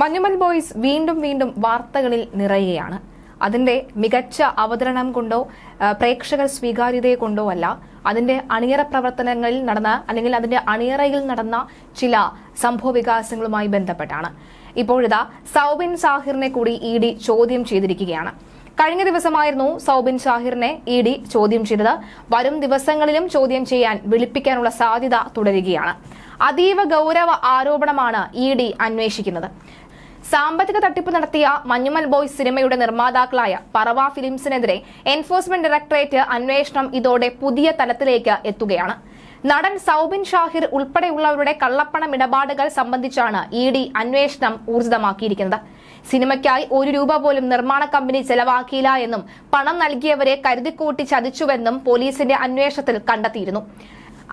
Manjummel boys വീണ്ടും വീണ്ടും വാർത്തകളിൽ നിറയുകയാണ്. അതിന്റെ മികച്ച അവതരണം കൊണ്ടോ പ്രേക്ഷക സ്വീകാര്യതയെ കൊണ്ടോ അല്ല അതിന്റെ അണിയറ പ്രവർത്തനങ്ങളിൽ നടന്ന അല്ലെങ്കിൽ അതിന്റെ അണിയറയിൽ നടന്ന ചില സംഭവ വികാസങ്ങളുമായി ബന്ധപ്പെട്ടാണ്. ഇപ്പോഴിതാ സൗബിൻ സാഹിറിനെ കൂടി ഇ ഡി ചോദ്യം ചെയ്തിരിക്കുകയാണ്. കഴിഞ്ഞ ദിവസമായിരുന്നു സൗബിൻ ഷാഹിറിനെ ഇ ഡി ചോദ്യം ചെയ്തത്. വരും ദിവസങ്ങളിലും ചോദ്യം ചെയ്യാൻ വിളിപ്പിക്കാനുള്ള സാധ്യത തുടരുകയാണ്. അതീവ ഗൗരവ ആരോപണമാണ് ഇ ഡി അന്വേഷിക്കുന്നത്. സാമ്പത്തിക തട്ടിപ്പ് നടത്തിയ മഞ്ഞുമൽ ബോയ്സ് സിനിമയുടെ നിർമ്മാതാക്കളായ പറവ ഫിലിംസിനെതിരെ എൻഫോഴ്സ്മെന്റ് ഡയറക്ടറേറ്റ് അന്വേഷണം ഇതോടെ പുതിയ തലത്തിലേക്ക് എത്തുകയാണ്. നടൻ സൗബിൻ ഷാഹിർ ഉൾപ്പെടെയുള്ളവരുടെ കള്ളപ്പണം ഇടപാടുകൾ സംബന്ധിച്ചാണ് ഇ ഡി അന്വേഷണം ഊർജിതമാക്കിയിരിക്കുന്നത്. സിനിമയ്ക്കായി ഒരു രൂപ പോലും നിർമ്മാണ കമ്പനി ചെലവാക്കിയില്ല എന്നും പണം നൽകിയവരെ കരുതിക്കൂട്ടി ചതിച്ചുവെന്നും പോലീസിന്റെ അന്വേഷണത്തിൽ കണ്ടെത്തിയിരുന്നു.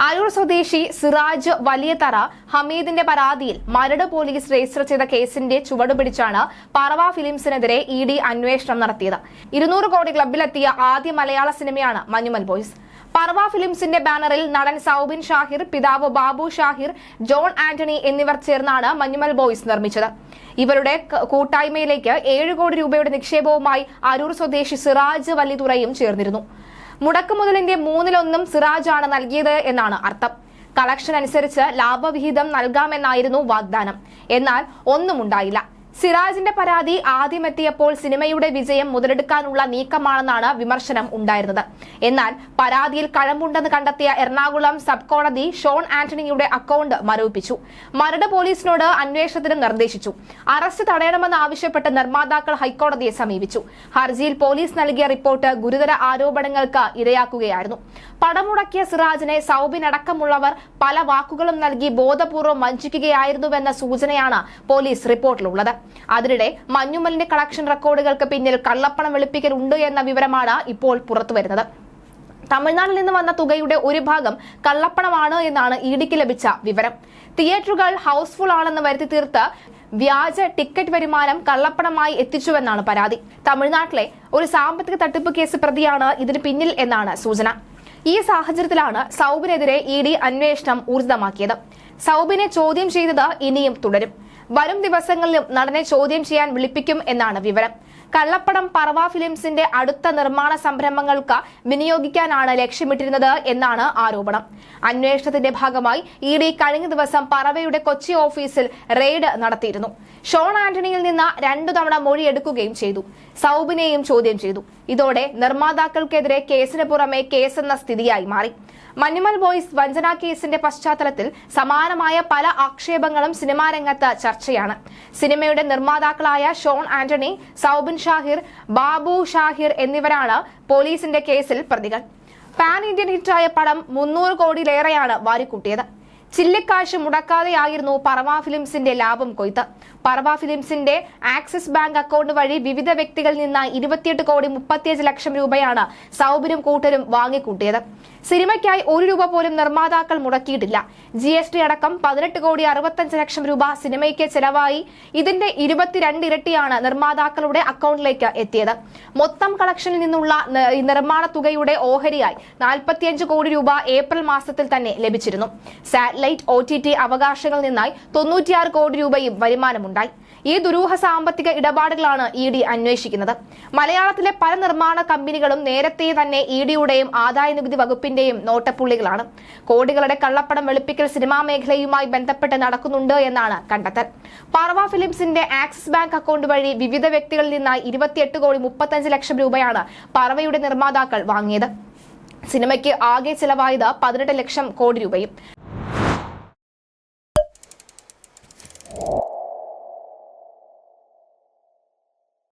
അരൂർ സ്വദേശി സിറാജ് വലിയതറ ഹമീദിന്റെ പരാതിയിൽ മരട് പോലീസ് രജിസ്റ്റർ ചെയ്ത കേസിന്റെ ചുവടുപിടിച്ചാണ് പറവ ഫിലിംസിനെതിരെ ഇ ഡി അന്വേഷണം നടത്തിയത്. ഇരുന്നൂറ് കോടി ക്ലബിലെത്തിയ ആദ്യ മലയാള സിനിമയാണ് മഞ്ഞുമൽ ബോയ്സ്. പർവ ഫിലിംസിന്റെ ബാനറിൽ നടൻ സൗബിൻ ഷാഹിർ പിതാവ് ബാബു ഷാഹിർ ജോൺ ആന്റണി എന്നിവർ ചേർന്നാണ് മഞ്ഞുമൽ ബോയ്സ് നിർമ്മിച്ചത്. ഇവരുടെ കൂട്ടായ്മയിലേക്ക് ഏഴ് കോടി രൂപയുടെ നിക്ഷേപവുമായി അരൂർ സ്വദേശി സിറാജ് വലിതുറയും ചേർന്നിരുന്നു. മുടക്കുമുതലിന്റെ മൂന്നിലൊന്നും ആണ് നൽകിയത് എന്നാണ് അർത്ഥം. കളക്ഷൻ അനുസരിച്ച് ലാഭവിഹിതം നൽകാമെന്നായിരുന്നു വാഗ്ദാനം. എന്നാൽ ഒന്നും ഉണ്ടായില്ല. സിറാജിന്റെ പരാതി ആദ്യമെത്തിയപ്പോൾ സിനിമയുടെ വിജയം മുതലെടുക്കാനുള്ള നീക്കമാണെന്നാണ് വിമർശനം ഉണ്ടായിരുന്നത്. എന്നാൽ പരാതിയിൽ കഴമ്പുണ്ടെന്ന് കണ്ടെത്തിയ എറണാകുളം സബ് കോടതി ഷോൺ ആന്റണിയുടെ അക്കൗണ്ട് മരവിപ്പിച്ചു. മരട് പോലീസിനോട് അന്വേഷണത്തിന് നിർദ്ദേശിച്ചു. അറസ്റ്റ് തടയണമെന്ന് ആവശ്യപ്പെട്ട് നിർമ്മാതാക്കൾ ഹൈക്കോടതിയെ സമീപിച്ചു. ഹർജിയിൽ പോലീസ് നൽകിയ റിപ്പോർട്ട് ഗുരുതര ആരോപണങ്ങൾക്ക് ഇരയാക്കുകയായിരുന്നു. പടമുടക്കിയ സിറാജിനെ സൗബിൻ അടക്കമുള്ളവർ പല വാക്കുകളും നൽകി ബോധപൂർവം വഞ്ചിക്കുകയായിരുന്നുവെന്ന സൂചനയാണ് പോലീസ് റിപ്പോർട്ടിലുള്ളത്. അതിനിടെ മഞ്ഞുമലിന്റെ കളക്ഷൻ റെക്കോർഡുകൾക്ക് പിന്നിൽ കള്ളപ്പണം വെളുപ്പിക്കൽ ഉണ്ട് എന്ന വിവരമാണ് ഇപ്പോൾ പുറത്തുവരുന്നത് തമിഴ്നാട്ടിൽ നിന്ന് വന്ന തുകയുടെ ഒരു ഭാഗം കള്ളപ്പണമാണ് എന്നാണ് ഇഡിക്ക് ലഭിച്ച വിവരം. തിയേറ്ററുകൾ ഹൗസ്ഫുൾ ആണെന്ന് വരുത്തി തീർത്ത് വ്യാജ ടിക്കറ്റ് വരുമാനം കള്ളപ്പണമായി എത്തിച്ചുവെന്നാണ് പരാതി. തമിഴ്നാട്ടിലെ ഒരു സാമ്പത്തിക തട്ടിപ്പ് കേസ് പ്രതിയാണ് ഇതിന് പിന്നിൽ എന്നാണ് സൂചന. ഈ സാഹചര്യത്തിലാണ് സൗബിനെതിരെ ഇ ഡി അന്വേഷണം ഊർജിതമാക്കിയത്. സൗബിനെ ചോദ്യം ചെയ്തത് ഇനിയും തുടരും. വരും ദിവസങ്ങളിലും നടനെ ചോദ്യം ചെയ്യാൻ വിളിപ്പിക്കും എന്നാണ് വിവരം. കള്ളപ്പണം പറവ ഫിലിംസിന്റെ അടുത്ത നിർമ്മാണ സംരംഭങ്ങൾക്ക് വിനിയോഗിക്കാനാണ് ലക്ഷ്യമിട്ടിരുന്നത് എന്നാണ് ആരോപണം. അന്വേഷണത്തിന്റെ ഭാഗമായി ഇ ഡി കഴിഞ്ഞ ദിവസം പറവയുടെ കൊച്ചി ഓഫീസിൽ റെയ്ഡ് നടത്തിയിരുന്നു. ഷോൺ ആന്റണിയിൽ നിന്ന് രണ്ടു തവണ മൊഴിയെടുക്കുകയും ചെയ്തു. സൗബിനെയും ചോദ്യം ചെയ്തു. ഇതോടെ നിർമ്മാതാക്കൾക്കെതിരെ കേസിന് പുറമെ കേസെന്ന സ്ഥിതിയായി മാറി. മഞ്ഞുമൽ ബോയ്സ് വഞ്ചന കേസിന്റെ പശ്ചാത്തലത്തിൽ സമാനമായ പല ആക്ഷേപങ്ങളും സിനിമാ രംഗത്ത് ചർച്ചയാണ്. സിനിമയുടെ നിർമ്മാതാക്കളായ ഷോൺ ആന്റണി സൗബിൻ ഷാഹിർ ബാബു ഷാഹിർ എന്നിവരാണ് പോലീസിന്റെ കേസിൽ പ്രതികൾ. പാൻ ഇന്ത്യൻ ഹിറ്റായ പടം മുന്നൂറ് കോടിയിലേറെയാണ് വാരിക്കൂട്ടിയത്. ചില്ലിക്കാശ് മുടക്കാതെയായിരുന്നു പറവ ഫിലിംസിന്റെ ലാഭം കൊയ്ത്ത്. പറവ ഫിലിംസിന്റെ ആക്സിസ് ബാങ്ക് അക്കൗണ്ട് വഴി വിവിധ വ്യക്തികളിൽ നിന്ന് ഇരുപത്തിയെട്ട് കോടി മുപ്പത്തിയഞ്ച് ലക്ഷം രൂപയാണ് സൗബിനും കൂട്ടരും വാങ്ങിക്കൂട്ടിയത്. സിനിമയ്ക്കായി ഒരു രൂപ പോലും നിർമ്മാതാക്കൾ മുടക്കിയിട്ടില്ല. ജി എസ് ടി അടക്കം പതിനെട്ട് കോടി അറുപത്തഞ്ച് ലക്ഷം രൂപ സിനിമയ്ക്ക് ചെലവായി. ഇതിന്റെ ഇരുപത്തിരണ്ട് ഇരട്ടിയാണ് നിർമ്മാതാക്കളുടെ അക്കൗണ്ടിലേക്ക് എത്തിയത്. മൊത്തം കളക്ഷനിൽ നിന്നുള്ള നിർമ്മാണ തുകയുടെ ഓഹരിയായി നാൽപ്പത്തിയഞ്ച് കോടി രൂപ ഏപ്രിൽ മാസത്തിൽ തന്നെ ലഭിച്ചിരുന്നു. സാറ്റലൈറ്റ് ഒ ടി ടി അവകാശങ്ങളിൽ നിന്നായി തൊണ്ണൂറ്റിയാറ് കോടി രൂപയും വരുമാനമുണ്ടായി. ഈ ദുരൂഹ സാമ്പത്തിക ഇടപാടുകളാണ് ഇ ഡി അന്വേഷിക്കുന്നത്. മലയാളത്തിലെ പല നിർമ്മാണ കമ്പനികളും നേരത്തെ തന്നെ ഇ ഡിയുടെയും ആദായ നികുതി വകുപ്പിന്റെയും നോട്ടപ്പുള്ളികളാണ്. കോടികളുടെ കള്ളപ്പണം വെളുപ്പിക്കൽ സിനിമാ മേഖലയുമായി ബന്ധപ്പെട്ട് നടക്കുന്നുണ്ട് എന്നാണ് കണ്ടെത്തൽ. പാർവ ഫിലിംസിന്റെ ആക്സിസ് ബാങ്ക് അക്കൗണ്ട് വഴി വിവിധ വ്യക്തികളിൽ നിന്നായി ഇരുപത്തിയെട്ട് കോടി മുപ്പത്തഞ്ച് ലക്ഷം രൂപയാണ് പാർവയുടെ നിർമ്മാതാക്കൾ വാങ്ങിയത്. സിനിമയ്ക്ക് ആകെ ചെലവായത് പതിനെട്ട് ലക്ഷം കോടി രൂപയും